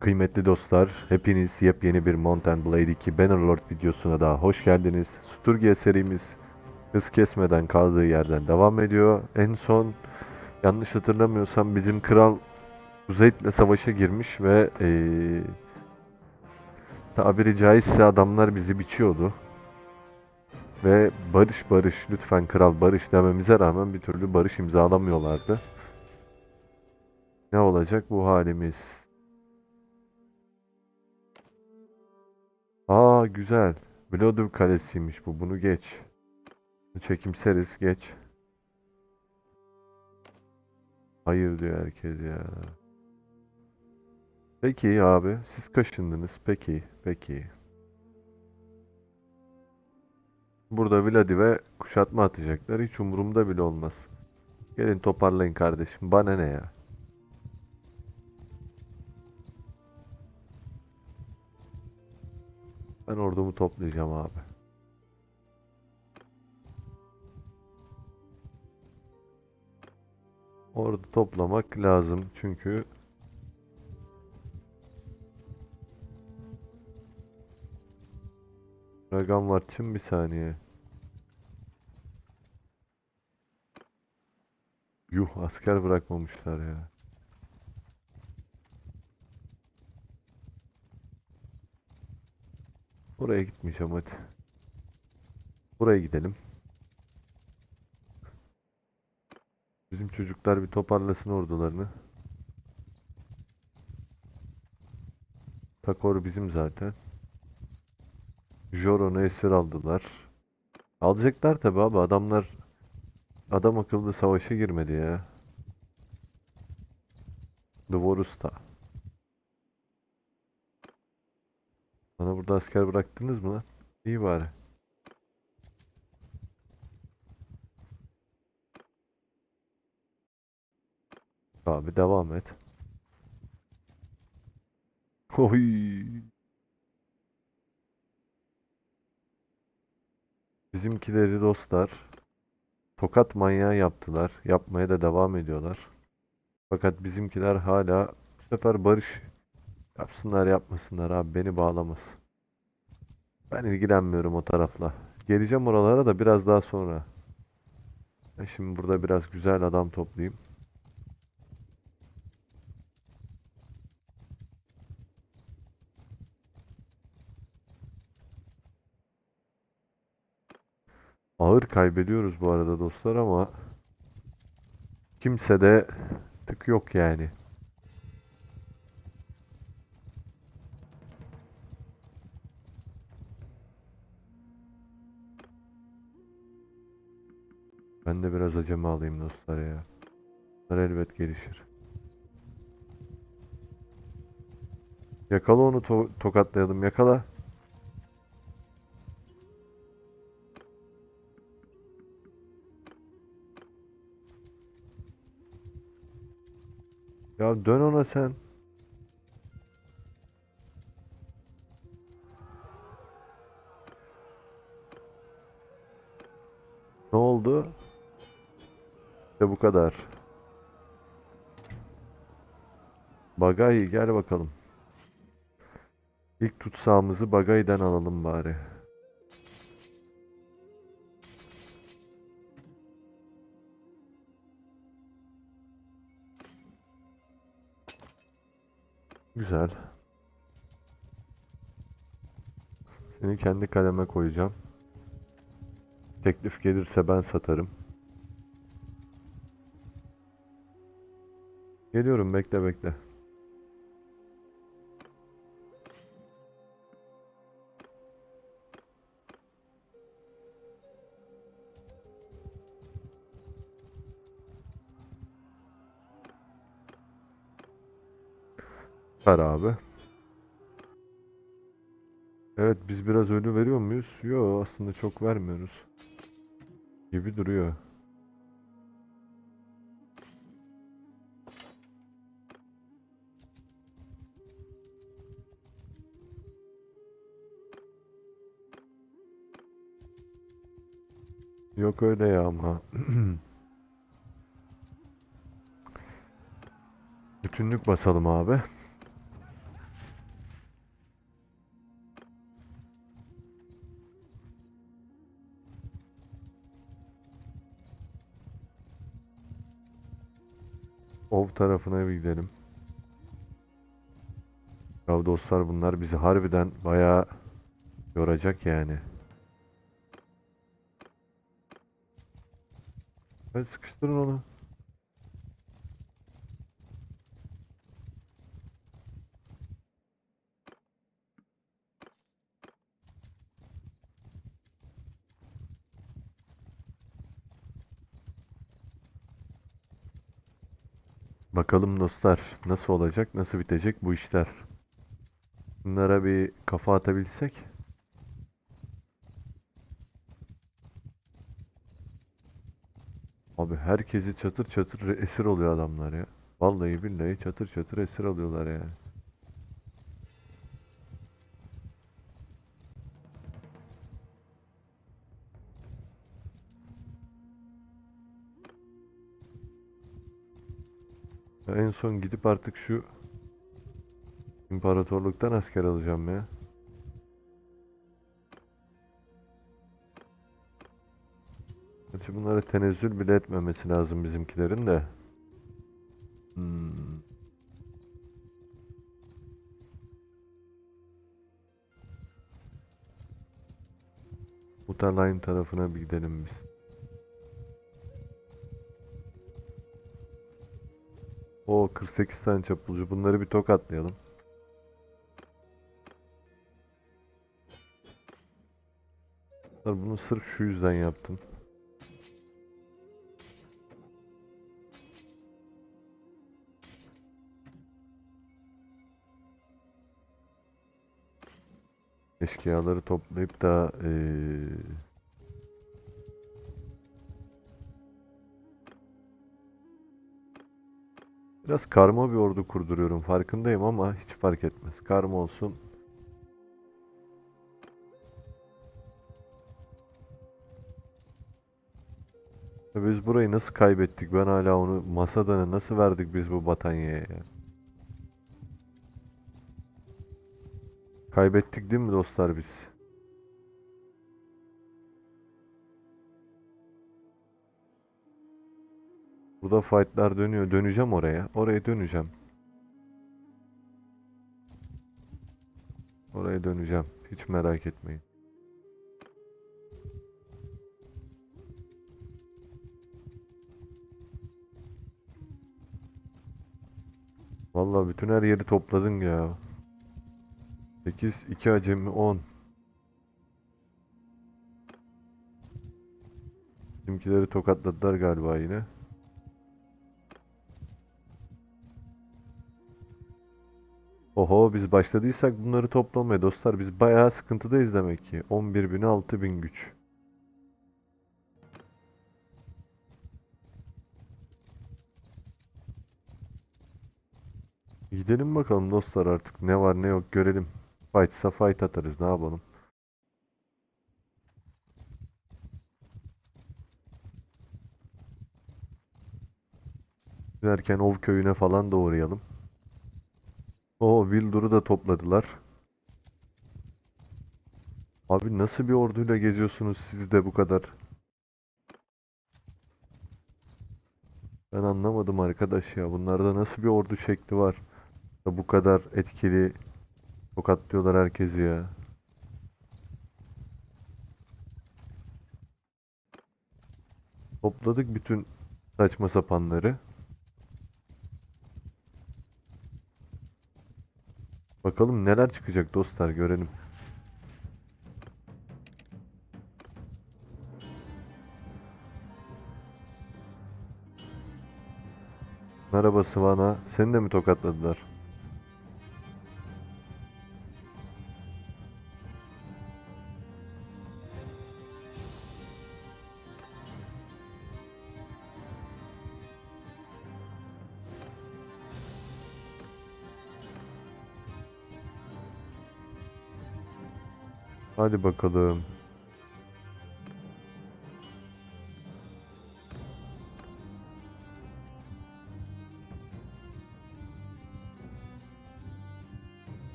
Kıymetli dostlar, hepiniz yepyeni bir Mountain Blade 2 Bannerlord videosuna daha hoş geldiniz. Sturgia serimiz hız kesmeden kaldığı yerden devam ediyor. En son yanlış hatırlamıyorsam bizim kral Kuzeyd'le savaşa girmiş ve eee tabiri caizse adamlar bizi biçiyordu. Ve barış barış lütfen kral barış dememize rağmen bir türlü barış imzalamıyorlardı. Ne olacak bu halimiz? Aa güzel. Blodur Kalesi'ymiş bu. Bunu geç. Çekimseriz geç. Hayır diyor herkes ya. Peki abi. Siz kaşındınız. Peki. Peki. Burada Vladiv'e kuşatma atacaklar. Hiç umurumda bile olmaz. Gelin toparlayın kardeşim. Bana ne ya? Ben ordumu toplayacağım abi. Ordu toplamak lazım çünkü Ragan var tüm bir saniye. Yuh asker bırakmamışlar ya. Oraya gitmeyeceğim hadi. Buraya gidelim. Bizim çocuklar bir toparlasın ordularını. Takor bizim zaten. Joron'u esir aldılar. Alacaklar tabi abi adamlar adam akıllı savaşa girmedi ya. Dvorus'ta. Bana burada asker bıraktınız mı lan? İyi bari. Abi devam et. Oy. Bizimkileri dostlar tokat manyağı yaptılar. Yapmaya da devam ediyorlar. Fakat bizimkiler hala bu sefer barış yapsınlar yapmasınlar abi beni bağlamaz. Ben ilgilenmiyorum o tarafla. Geleceğim oralara da biraz daha sonra. Ben şimdi burada biraz güzel adam toplayayım. Ağır kaybediyoruz bu arada dostlar ama kimse de tık yok yani. Biraz acemi alayım dostlar ya. Bunlar elbet gelişir. Yakala onu to- tokatlayalım yakala. Ya dön ona sen. kadar. Bagay gel bakalım. İlk tutsağımızı Bagay'dan alalım bari. Güzel. Seni kendi kaleme koyacağım. Teklif gelirse ben satarım. Geliyorum bekle bekle. Ver abi. Evet biz biraz ölü veriyor muyuz? Yo aslında çok vermiyoruz. Gibi duruyor. Yok öyle ya ama. Bütünlük basalım abi. Ov tarafına bir gidelim. Ya dostlar bunlar bizi harbiden bayağı yoracak yani. Hadi sıkıştırın onu. Bakalım dostlar nasıl olacak, nasıl bitecek bu işler. Bunlara bir kafa atabilsek. Herkesi çatır çatır esir oluyor adamlar ya. Vallahi billahi çatır çatır esir alıyorlar yani. Ya en son gidip artık şu imparatorluktan asker alacağım ya. Gerçi bunlara tenezzül bile etmemesi lazım bizimkilerin de. Hmm. Mutaline tarafına bir gidelim biz. O 48 tane çapulcu. Bunları bir tokatlayalım. Bunu sırf şu yüzden yaptım. Eşkıyaları toplayıp da eee Biraz karma bir ordu kurduruyorum farkındayım ama hiç fark etmez. Karma olsun. Biz burayı nasıl kaybettik? Ben hala onu masada nasıl verdik biz bu Batanya'ya ya? Kaybettik değil mi dostlar biz? Burada fightlar dönüyor. Döneceğim oraya. Oraya döneceğim. Oraya döneceğim. Hiç merak etmeyin. Vallahi bütün her yeri topladın ya. 8, 2 acemi 10. Bizimkileri tokatladılar galiba yine. Oho biz başladıysak bunları toplamaya dostlar biz bayağı sıkıntıdayız demek ki. 11 bin 6 bin güç. Gidelim bakalım dostlar artık ne var ne yok görelim. Fightsa fight atarız ne yapalım. Giderken Ov köyüne falan da uğrayalım. O Wildur'u da topladılar. Abi nasıl bir orduyla geziyorsunuz siz de bu kadar? Ben anlamadım arkadaş ya. Bunlarda nasıl bir ordu şekli var? Bu kadar etkili tokatlıyorlar herkesi ya. Topladık bütün saçma sapanları. Bakalım neler çıkacak dostlar görelim. Merhaba Sıvana. Seni de mi tokatladılar? Hadi bakalım.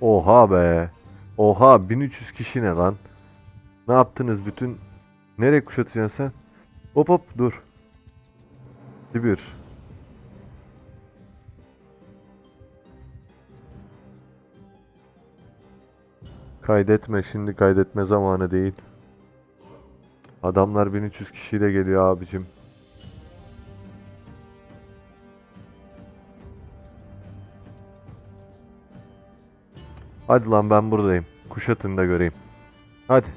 Oha be. Oha 1300 kişi ne lan? Ne yaptınız bütün? Nereye kuşatacaksın sen? Hop hop dur. Bir. Kaydetme şimdi kaydetme zamanı değil. Adamlar 1300 kişiyle geliyor abicim. Hadi lan ben buradayım. Kuşatın da göreyim. Hadi.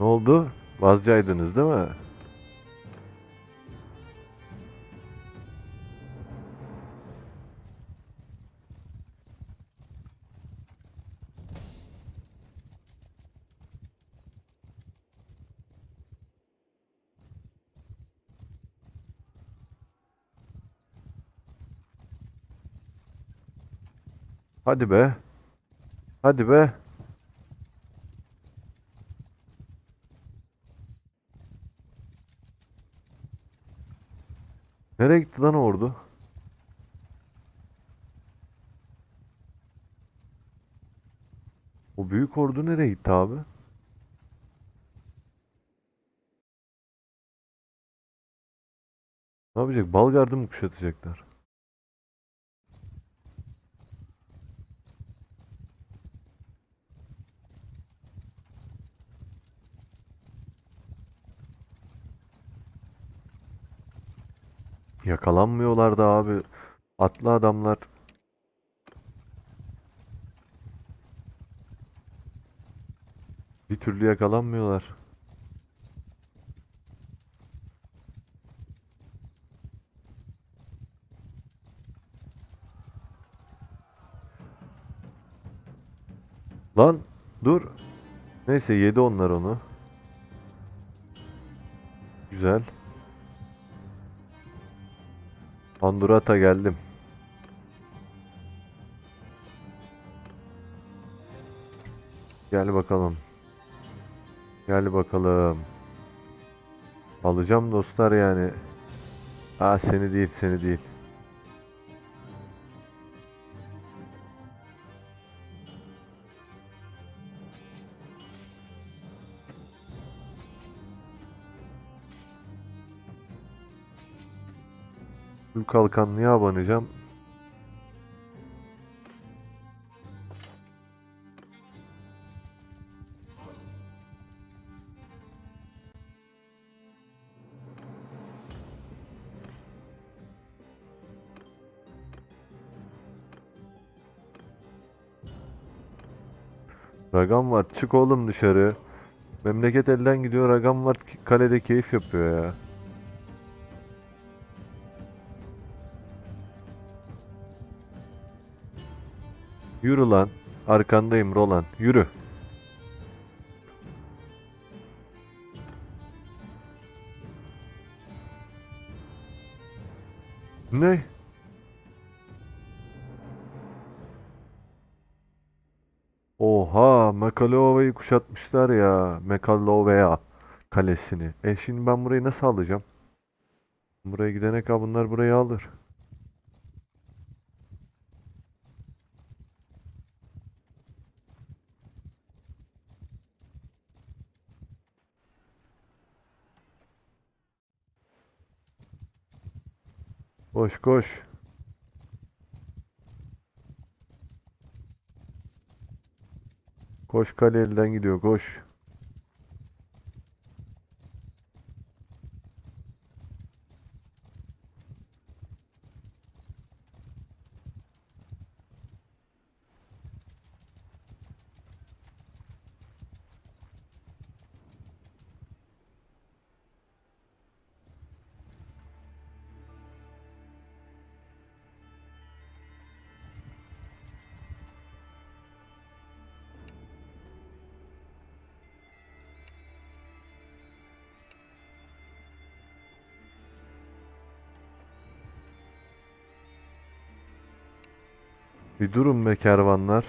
Ne oldu? Vazcaydınız değil mi? Hadi be. Hadi be. Nereye gitti lan ordu? O büyük ordu nereye gitti abi? Ne yapacak? Balgard'ı mı kuşatacaklar? Yakalanmıyorlar da abi. Atlı adamlar. Bir türlü yakalanmıyorlar. Lan dur. Neyse yedi onlar onu. Güzel. Pandurata geldim. Gel bakalım. Gel bakalım. Alacağım dostlar yani. Aa seni değil seni değil. Kalkanlıya abanacağım. Ragam var. Çık oğlum dışarı. Memleket elden gidiyor. Ragam var. Kalede keyif yapıyor ya. Yürü lan. Arkandayım Roland. Yürü. Ne? Oha, Mekalova'yı kuşatmışlar ya. Mekalovea kalesini. E şimdi ben burayı nasıl alacağım? Buraya gidene kadar bunlar burayı alır. Koş koş. Koş kale elden gidiyor koş. Bir durun be kervanlar.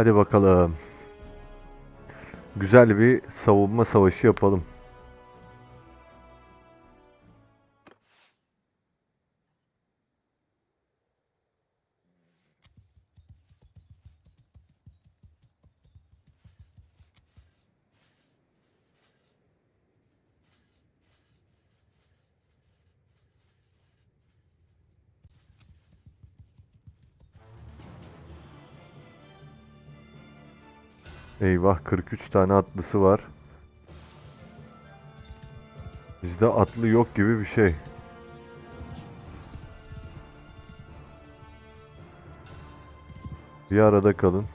Hadi bakalım. Güzel bir savunma savaşı yapalım. Eyvah 43 tane atlısı var. Bizde atlı yok gibi bir şey. Bir arada kalın.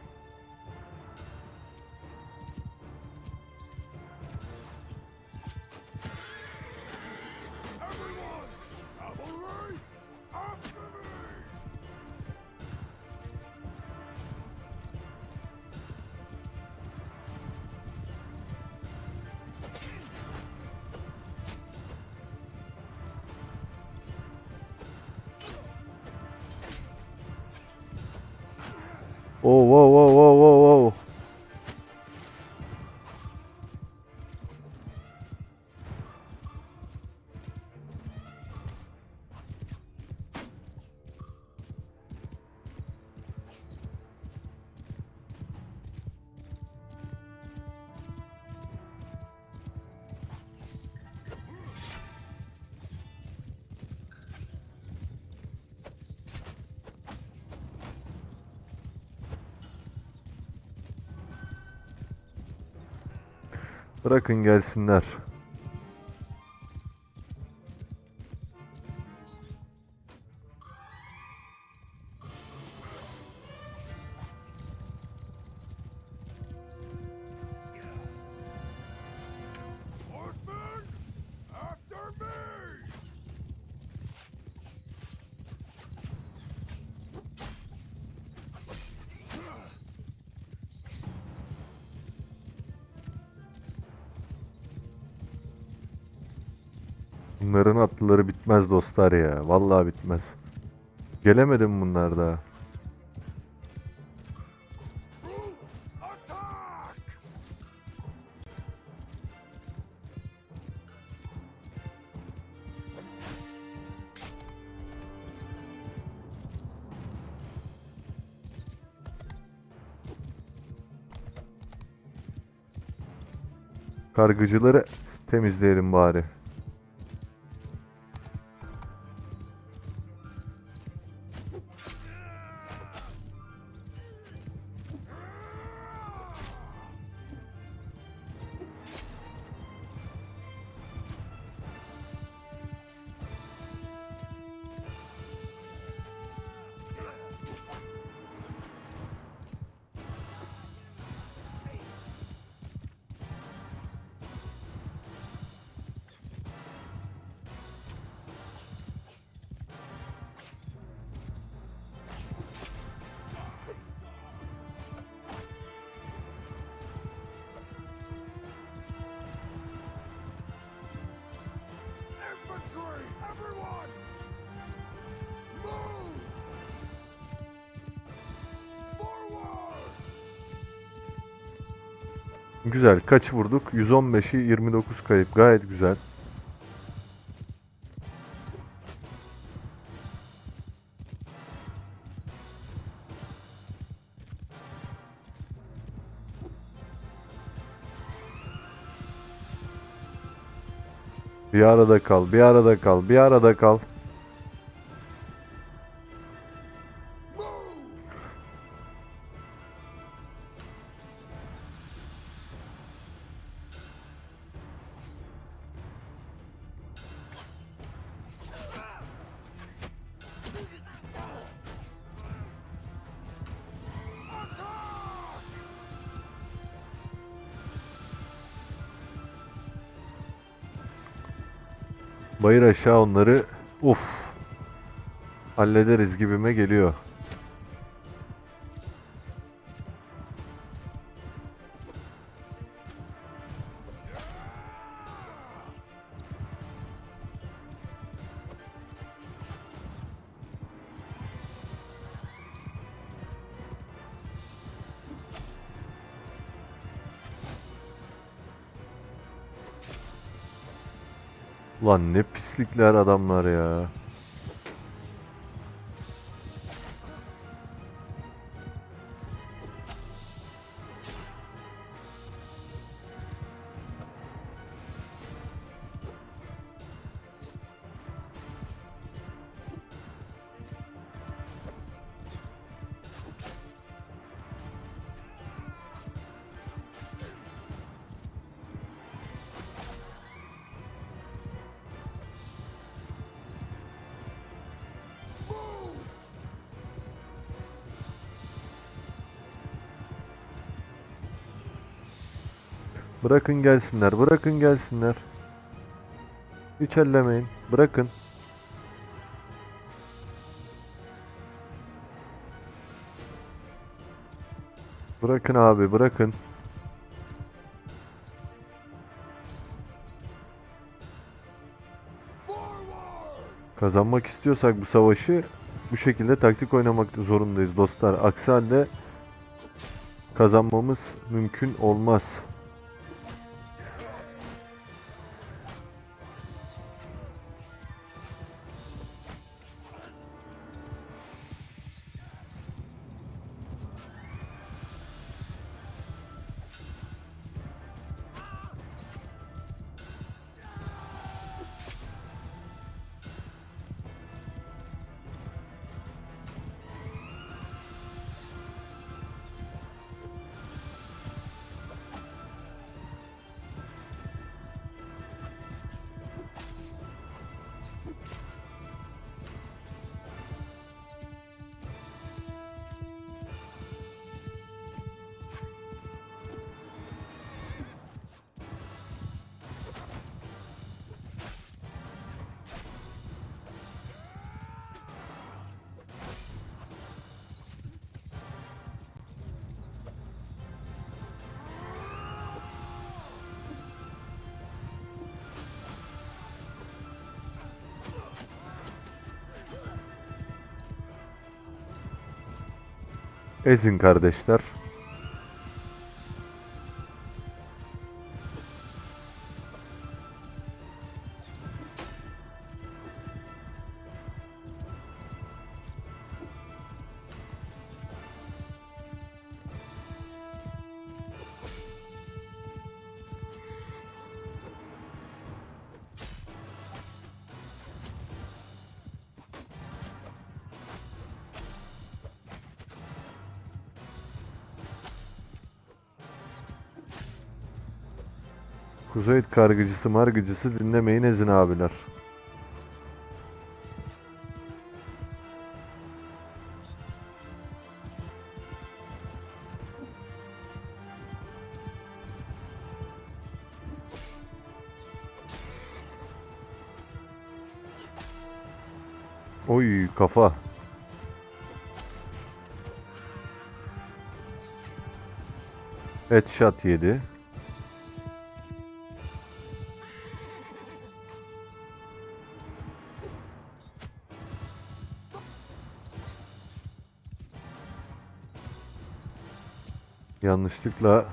哦哦哦哦哦哦！Bırakın gelsinler. Bunların atlıları bitmez dostlar ya. Vallahi bitmez. Gelemedim bunlar daha. Kargıcıları temizleyelim bari. Güzel. Kaç vurduk? 115'i 29 kayıp. Gayet güzel. Bir arada kal, bir arada kal, bir arada kal. Bayır aşağı onları. Uf. Hallederiz gibime geliyor. Ulan ne pislikler adamlar ya. Bırakın gelsinler, bırakın gelsinler. Hiç ellemeyin, bırakın. Bırakın abi, bırakın. Kazanmak istiyorsak bu savaşı bu şekilde taktik oynamak zorundayız dostlar. Aksi halde kazanmamız mümkün olmaz. Ezin kardeşler. Kuzey kargıcısı margıcısı dinlemeyin Ezin abiler. Oy kafa. Headshot yedi. Yanlışlıkla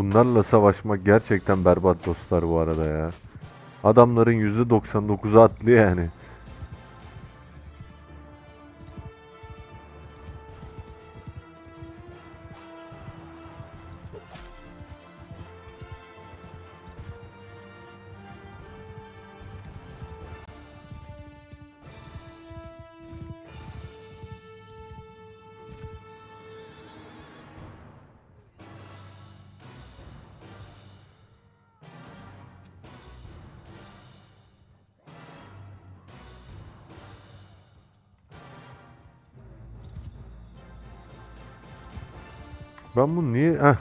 Bunlarla savaşmak gerçekten berbat dostlar bu arada ya. Adamların %99'u atlı yani. Ben bunu niye heh,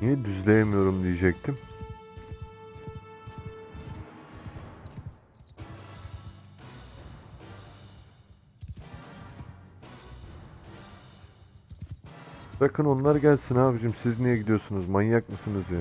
niye düzleyemiyorum diyecektim. Bırakın onlar gelsin abicim. Siz niye gidiyorsunuz? Manyak mısınız ya?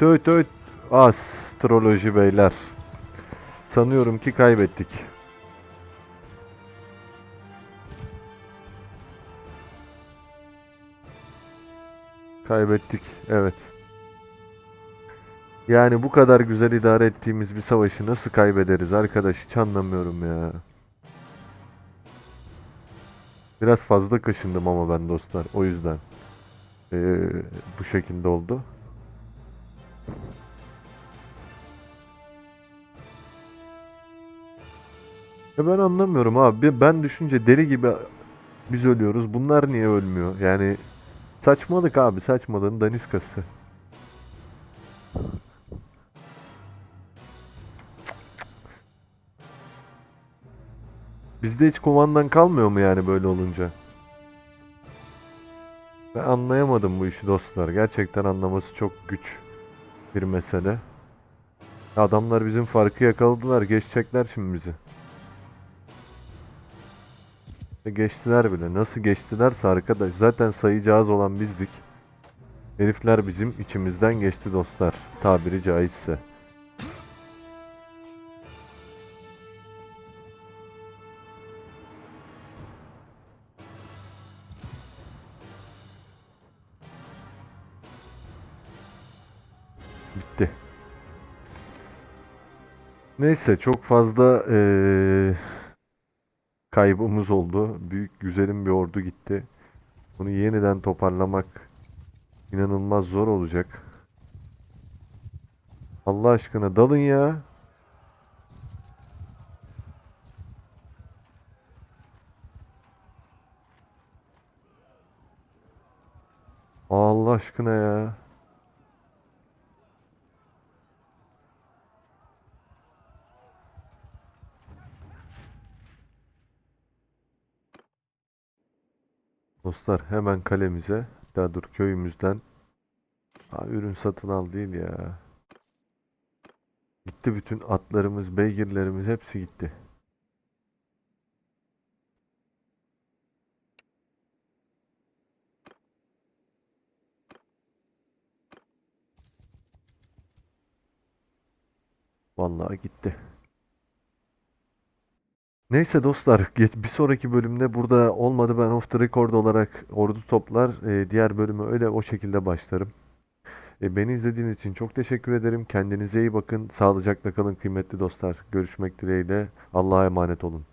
Öğüt öğüt öğüt. Astroloji beyler. Sanıyorum ki kaybettik. Kaybettik. Evet. Yani bu kadar güzel idare ettiğimiz bir savaşı nasıl kaybederiz arkadaş hiç anlamıyorum ya. Biraz fazla kaşındım ama ben dostlar. O yüzden ee, bu şekilde oldu. Ya ben anlamıyorum abi. Ben düşünce deli gibi biz ölüyoruz. Bunlar niye ölmüyor? Yani saçmalık abi. Saçmalığın daniskası. Bizde hiç kumandan kalmıyor mu yani böyle olunca? Ben anlayamadım bu işi dostlar. Gerçekten anlaması çok güç bir mesele. Adamlar bizim farkı yakaladılar. Geçecekler şimdi bizi. E Geçtiler bile. Nasıl geçtilerse arkadaş. Zaten sayıcı olan bizdik. Herifler bizim içimizden geçti dostlar. Tabiri caizse. Neyse çok fazla eee, kaybımız oldu. Büyük güzelim bir ordu gitti. Bunu yeniden toparlamak inanılmaz zor olacak. Allah aşkına dalın ya. Allah aşkına ya. Dostlar hemen kalemize, daha dur köyümüzden Aa, ürün satın al değil ya. Gitti bütün atlarımız, beygirlerimiz hepsi gitti. Vallahi gitti. Neyse dostlar, bir sonraki bölümde burada olmadı ben off the record olarak ordu toplar, e, diğer bölümü öyle o şekilde başlarım. E, beni izlediğiniz için çok teşekkür ederim. Kendinize iyi bakın. Sağlıcakla kalın kıymetli dostlar. Görüşmek dileğiyle. Allah'a emanet olun.